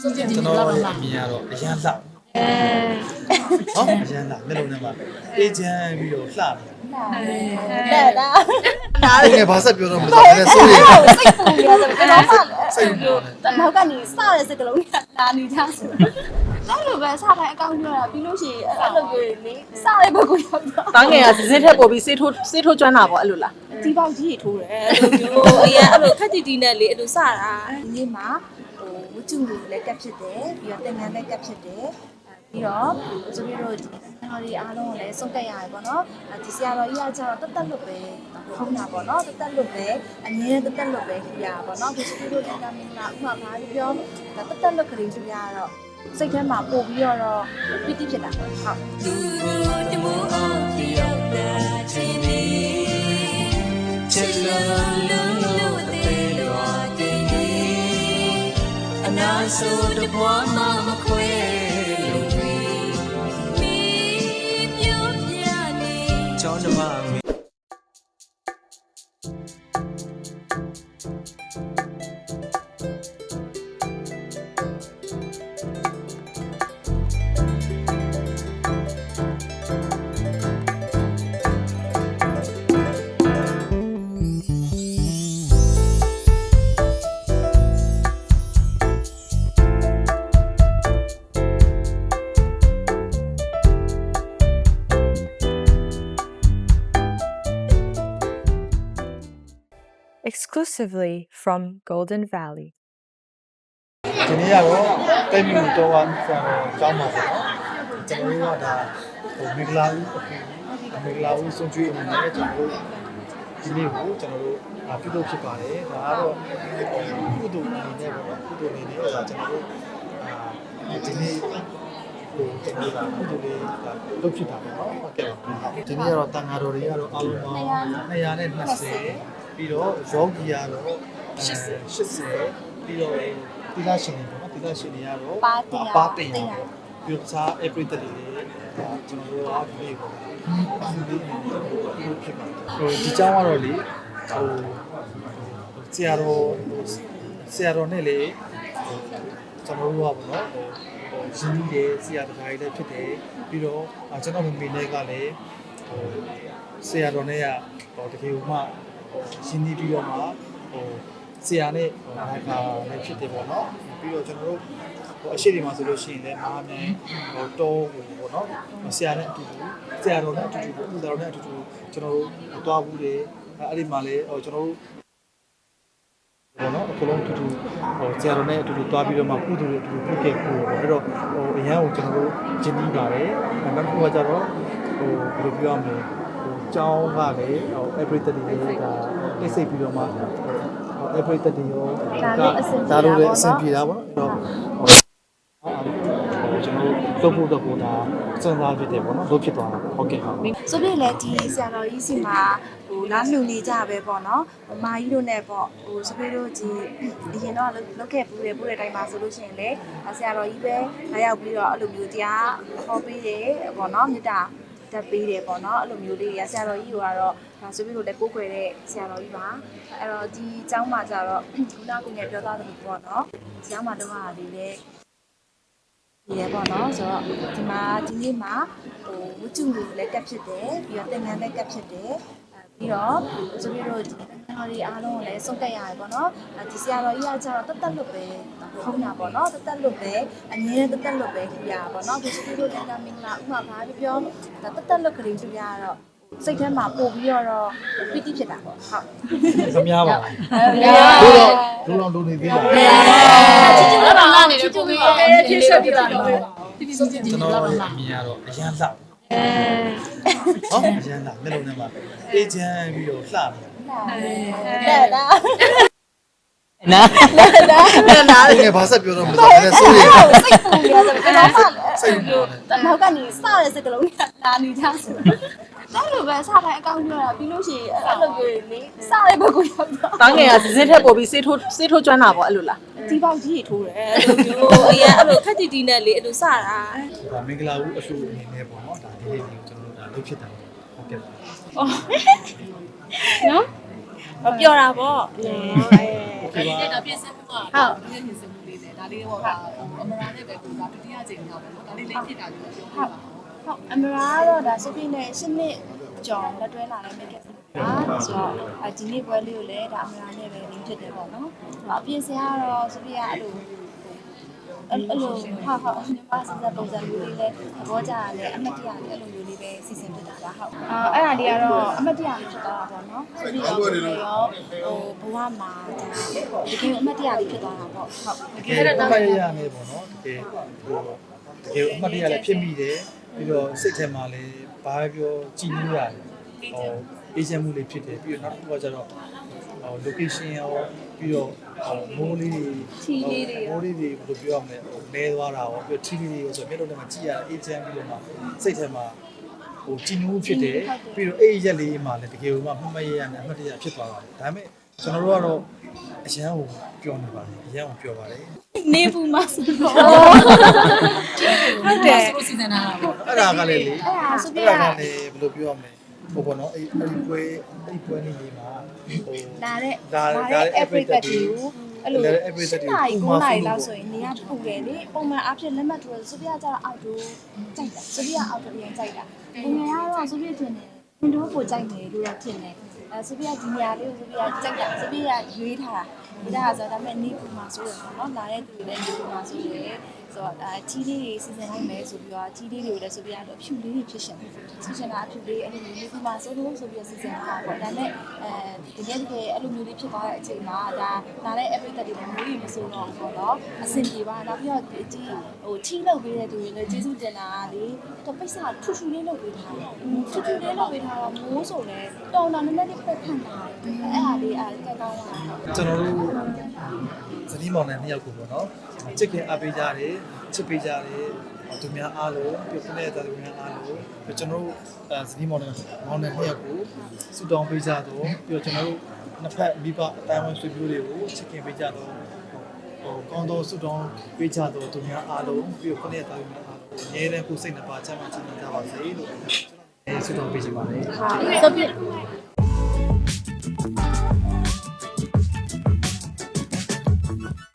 ကျွန်တော်ရဲ့အမြင်ကတော့အရန်လှဟောအရန်လှမျက်လုံးထဲမှာအေဂျင့်ပြီးတော့လှနေတဲ့တာတယ်ငယ်ဘာဆက်ပြောတော့မလဲနည်းစိုးရိမ်စိတ်ပူရဆိုကျွန်တော်မှစိတ်ပြောတယ်နောက်ကနေစတဲ့စကလုံးကလာနေကြဆိုအဲ့လိုပဲစတိုင်းအကောင့်ပြောတာပြီးလို့ရှိရင်အဲ့လိုမျိုးလေစတဲ့ဘက်ကိုရောက်တော့တန်းငယ်ကစစ်စစ်ထက်ပို့ပြီးစေးထိုးစေးထိုးကျွမ်းတာပေါ့အဲ့လိုလားဒီပေါက်ကြီးထိုးတယ်အဲ့လိုမျိုးအရင်အဲ့လိုခက်တီတီနဲ့လေအဲ့လိုစတာဒီနေ့မှာဟို ဝကျူလူလည်းကပ်ဖြစ်တယ်ပြီးတော့တင်ငန်းလည်းကပ်ဖြစ်တယ်ပြီးတော့ကျမတို့ဒီတော်ဒီအားလုံးကိုလည်းစုံကက်ရတယ်ပေါ့နော်ဒီဆရာတော်ကြီးကကျတော့တတ်တတ်လွတ်ပဲခုံးတာပေါ့နော်တတ်တတ်လွတ်ပဲအငြင်းတတ်တတ်လွတ်ပဲခရပေါ့နော်ဒီစပီတို့ကမင်္ဂလာဥမာဘာပြောတတ်တတ်လွတ်ကလေးခရတော့စိတ်ထဲမှာပို့ပြီးတော့ပီတိဖြစ်တာပေါ့ဟုတ်အနာ ဆိုတဘွားမမခွဲလို့ပြီမိပြပြနေကျောင်းဓမ္ exclusively from Golden Valley. ဒီနေ့ကတော့တိတ်မြူတော့ဝမ်းဆရာတော်ကျောင်းပါပေါ့နော်ကျွန်တော်တို့ကဒါဟိုမင်္ဂလာဦးအခုမင်္ဂလာဦးစွန်ကျွေးအနေနဲ့ကျွန်တော်တို့ဒီနေ့ကိုကျွန်တော်တို့ပြုလုပ်ဖြစ်ပါတယ်ဒါကတော့ကုသိုလ်အနေနဲ့ပေါ့နော်ကုသိုလ်အနေနဲ့ဒါကျွန်တော်တို့အာဒီနေ့ဟိုကျွန်တော်တို့ကုသိုလ်လေးဒါလုပ်ဖြစ်တာပေါ့နော်ဟုတ်ကဲ့ပါဒီနေ့ကတော့တန်ဃာတော်တွေကတော့အားလုံးပေါင်း220 ပြီးတော့ယောဂီကတော့80 80ပြီးတော့တိလရှင်တွေပေါ့နော်တိလရှင်တွေကတော့ပါတင်ပါတင်ပြီးတော့စား every day တွေကျွန်တော်တို့အားလေးပေါ့ဖြစ်ပါတယ်ဟိုဒီကြောင်းကတော့လေဟိုဆရာတော်ဆရာတော်နဲ့လေကျွန်တော်တို့ကပေါ့နော်ရင်းနှီးတယ်ဆရာတခါကြီးလည်းဖြစ်တယ်ပြီးတော့ကျွန်တော်မမေနဲ့ကလည်းဟိုဆရာတော်နဲ့ကဟိုတကယ်မှ ရင်းနှီးပြီးတော့မှဟိုဆရာနဲ့ဘာသာလည်းဖြစ်တယ်ပေါ့နော်ပြီးတော့ကျွန်တော်တို့ဟိုအရှိတွေမှာဆိုလို့ရှိရင်လည်းမဟာမြိုင်ဟိုတောဟိုပေါ့နော်ဆရာနဲ့အတူတူဆရာတော်နဲ့အတူတူပေါ့ဆရာတော်နဲ့အတူတူကျွန်တော်တို့တွားဘူးတယ်အဲ့ဒီမှာလည်းဟိုကျွန်တော်တို့ဘောနော်အကုန်လုံးအတူတူဟိုဆရာတော်နဲ့အတူတူတွားပြီးတော့မှကုသိုလ်တွေအတူတူပြုခဲ့ကိုပေါ့အဲ့တော့ဟိုအရန်ကိုကျွန်တော်တို့ကျင်းပြီးပါတယ်နောက်တစ်ခုကကျတော့ဟိုဘယ်လိုပြောရမလဲဟို ကျောင်းကလည်းဟို everything လေးဒါတိတ်ဆိတ်ပြီးတော့မှဟို everything ရောဒါလိုလည်းအဆင်ပြေတာပေါ့နော်အဲ့တော့ဟိုကျွန်တော်တို့လုပ်ဖို့တော့ကိုဒါစဉ်းစားဖြစ်တယ်ပေါ့နော်လုပ်ဖြစ်သွားတာဟုတ်ကဲ့ဟုတ်ဆိုပြလေဒီဆရာတော်ကြီးစီမှာဟိုလာလှူနေကြပဲပေါ့နော်။မာကြီးတို့နဲ့ပေါ့ဟိုစပီတို့ဒီအရင်တော့လုတ်ခဲ့ပူတယ်ပူတဲ့အတိုင်းမှာဆိုလို့ရှိရင်လေဆရာတော်ကြီးပဲလာရောက်ပြီးတော့အဲ့လိုမျိုးတရားဟောပေးတယ်ပေါ့နော်မေတ္တာ တက်ပေးတယ်ပေါ့နော်အဲ့လိုမျိုးလေးတွေကဆရာတော်ကြီးကတော့ဒါဆိုပြီးတော့လည်းကိုးကွယ်တဲ့ဆရာတော်ကြီးပါအဲ့တော့ဒီအကြောင်းမှာကြတော့ခုနကငယ်ပြောသားတယ်ပေါ့နော်ဒီအကြောင်းမှာတော့ဟာလေးလေဒီရပေါ့နော်ဆိုတော့ဒီမှာဒီနေ့မှာဟိုဝကျူလူလည်းကပ်ဖြစ်တယ်ပြီးတော့တင်ငန်းလည်းကပ်ဖြစ်တယ်အဲပြီးတော့ဆိုပြီးတော့ ဒီတော်ဒီအားလုံးကိုလည်းစုံကက်ရတယ်ပေါ့နော်အဲဒီဆရာတော်ကြီးကကျတော့တတ်တက်လွတ်ပဲခုံးတာပေါ့နော်တတ်တက်လွတ်ပဲအငြင်းတတ်တက်လွတ်ပဲခရပေါ့နော်ဒီစပီတို့ကမင်္ဂလာဥမာဘာပြောဒါတတ်တက်လွတ်ကလေးခရကတော့စိတ်ထဲမှာပို့ပြီးတော့ပီတိဖြစ်တာပေါ့ဟုတ်မများပါဘူးဟုတ်တို့တော့တို့တော့လူနေသေးလားချစ်ချစ်လာလာနေတယ်ပို့ပြီးတော့ဖြည့်ဆက်ပြီးတော့ကျွန်တော်ရဲ့အမြင်ကတော့အရန်လှ ဟောအရန်လှမျက်လုံးထဲမှာအေဂျင့်ပြီးတော့လှနေတယ်တဲ့တာနော်နော်နော်ငယ်ဘာဆက်ပြောတော့မလဲနည်းစိုးရိမ်စိတ်ပူရဆိုကျွန်တော်မှစိတ်ပြောတယ်နောက်ကနေစတဲ့စကလုံးကလာနေကြဆိုအဲ့လိုပဲစတိုင်းအကောင့်ပြောတာပြီးလို့ရှိရင်အဲ့လိုမျိုးလေစတဲ့ဘက်ကိုရောက်တော့တန်းငယ်ကစစ်စစ်ထက်ပို့ပြီးစေးထိုးစေးထိုးကျွမ်းတာပေါ့အဲ့လိုလားဒီပေါက်ကြီးထိုးတယ်အဲ့လိုမျိုးအရင်အဲ့လိုခက်တီတီနဲ့လေအဲ့လိုစတာဒါမင်္ဂလာဦးအလှူအနေနဲ့ပေါ့နော် ဒီလေးတွေကိုကျွန်တော်တို့ဒါလုပ်ဖြစ်တာဟုတ်ကဲ့အော်နော်ဟောပြောတာပေါ့ဟုတ်ကဲ့ပါဒါပြင်ဆင်မှုကဟုတ်ပြင်ဆင်မှုလေးနဲ့ဒါလေးတော့ဟိုအမရာနဲ့ပဲကိုဒါဒုတိယကြိမ်တော့ပေါ့ဒါလေးလေးဖြစ်တာလို့ပြောပါဟုတ်အမရာကတော့ဒါစပိနဲ့ရှစ်နှစ်ကြောင်လက်တွဲလာတဲ့ make up ပါဆိုတော့ဒီနေ့ပွဲလေးကိုလည်းဒါအမရာနဲ့ပဲလုပ်ဖြစ်တယ်ပေါ့နော်။အပြင်ဆရာကတော့စပိကအဲ့လို အဲ့လိုဟာဟာမြန်မာစစပုံစံမျိုးလေးလဲသဘောကျရတယ်အမတ်တရလေးအဲ့လိုမျိုးလေးပဲစီစဉ်ဖြစ်တာပါဟုတ်အာအဲ့ဒါလေးကတော့အမတ်တရလေးဖြစ်သွားတာပေါ့နော်ဆိုပြီးတော့ဒီရောဟိုဘဝမှာဒါတကယ်အမတ်တရလေးဖြစ်သွားတာပေါ့ဟုတ်တကယ်အမှတ်ရရမယ်ပေါ့နော်တကယ်ဟိုတကယ်အမှတ်ရလည်းဖြစ်မိတယ်ပြီးတော့စိတ်ထဲမှာလည်းဘာပဲပြောကြည်နူးရတယ်ဟိုအေးချမ်းမှုလေးဖြစ်တယ်ပြီးတော့နောက်တစ်ခုကကျတော့ဟို location ရောပြီးတော့ဟို မိုးလေးတွေချီလေးတွေရောမိုးလေးတွေဘယ်လိုပြောရမလဲဟိုလဲသွားတာရောပြီးတော့ထီးလေးတွေရောဆိုတော့မျက်လုံးထဲမှာကြည့်ရအေးချမ်းပြီးတော့မှစိတ်ထဲမှာဟိုကြည်နူးဖြစ်တယ်ပြီးတော့အဲ့ဒီရက်လေးမှာလည်းတကယ်လို့မှမှတ်မရရနဲ့အမှတ်တရဖြစ်သွားတာဒါပေမဲ့ကျွန်တော်တို့ကတော့အရန်ကိုပြောနေပါတယ်အရန်ကိုပြောပါတယ်နေဘူးမဆိုတော့ဟုတ်တယ်ဆိုစီစဉ်တာတာပေါ့အဲ့ဒါကလည်းလေအဲ့ဒါဆိုပြအဲ့ရဒါကလည်းဘယ်လိုပြောရမလဲ ဟိုပေါ့နော်အဲ့အဲ့ဒီပွဲအဲ့ဒီပွဲလေးမှာဟိုလာတဲ့ဒါဒါတဲ့ application ကိုအဲ့လို7နာရီ9နာရီလောက်ဆိုရင်နေရပူတယ်လေပုံမှန်အားဖြင့်လက်မှတ်ထိုးဆိုစပြကြတော့အောက်တိုးကြိုက်တာစပြအောက်တိုးပြန်ကြိုက်တာငွေရတော့စပြထင်တယ်ဟင်တော့ကိုကြိုက်တယ်လို့တော့ထင်တယ်အဲစပြဒီနေရာလေးကိုစပြကြိုက်တာစပြရွေးထားတာဒါကဆိုဒါပေမဲ့နေပူမှာဆိုတော့နော်လာတဲ့သူတွေလည်းနေပူမှာဆိုရယ် ဆိုတော့အဲချီလေးတွေစီစဉ်လိုက်မယ်ဆိုပြီးတော့ချီလေးတွေကိုလည်းဆိုပြတော့အဖြူလေးတွေဖြစ်ရှင်ဖြစ်ရှင်တာအဖြူလေးအဲ့လိုမျိုးနေပူမှာဆိုလို့ဆိုပြီးစီစဉ်တာပေါ့ဒါပေမဲ့အဲဒီနေ့တကယ်အဲ့လိုမျိုးလေးဖြစ်သွားတဲ့အချိန်မှာဒါလာတဲ့ everyday တွေလည်းမျိုးကြီးမဆိုတော့ဘူးပေါ့နော်အဆင်ပြေပါနောက်ပြီးတော့ဒီဟိုချီလောက်ပေးတဲ့သူတွေလည်းကျေးဇူးတင်တာကလေတော့ပိတ်စာထူထူလေးလုပ်ပေးထားတယ်ထူထူလေးလုပ်ပေးထားတော့မိုးဆိုလဲတော်တော်နည်းနည်းလေးပတ်ဖန်တာအဲ့ဟာလေးအဲ့ကကောင်းတာကျွန်တော်တို့ဇနီးမောင်နှံနှစ်ယောက်ကိုပေါ့နော်ချစ်ခင်အားပေးကြတယ်ချစ်ပေးကြတယ်သူများအားလုံးပြည့်နေတဲ့သူများအားလုံးပြီးကျွန်တော်တို့အဲဇနီးမောင်နှံမောင်နှံနှစ်ယောက်ကိုစူတောင်းပေးကြတော့ပြီးတော့ကျွန်တော်တို့နှစ်ဖက်မိဘအတိုင်းအဝန်ဆွေမျိုးတွေကိုချစ်ခင်ပေးကြတော့ဟိုကောင်းသောစူတောင်းပေးကြတော့သူများအားလုံးပြီးတော့ခုနှစ်သားများအားလုံးအငြင်းတဲ့ကိုယ်စိတ်နှစ်ပါးချမ်းသာချမ်းသာကြပါစေလို့ကျွန်တော်အဲစူတောင်းပေးချင်ပါတယ်ဆိုပြ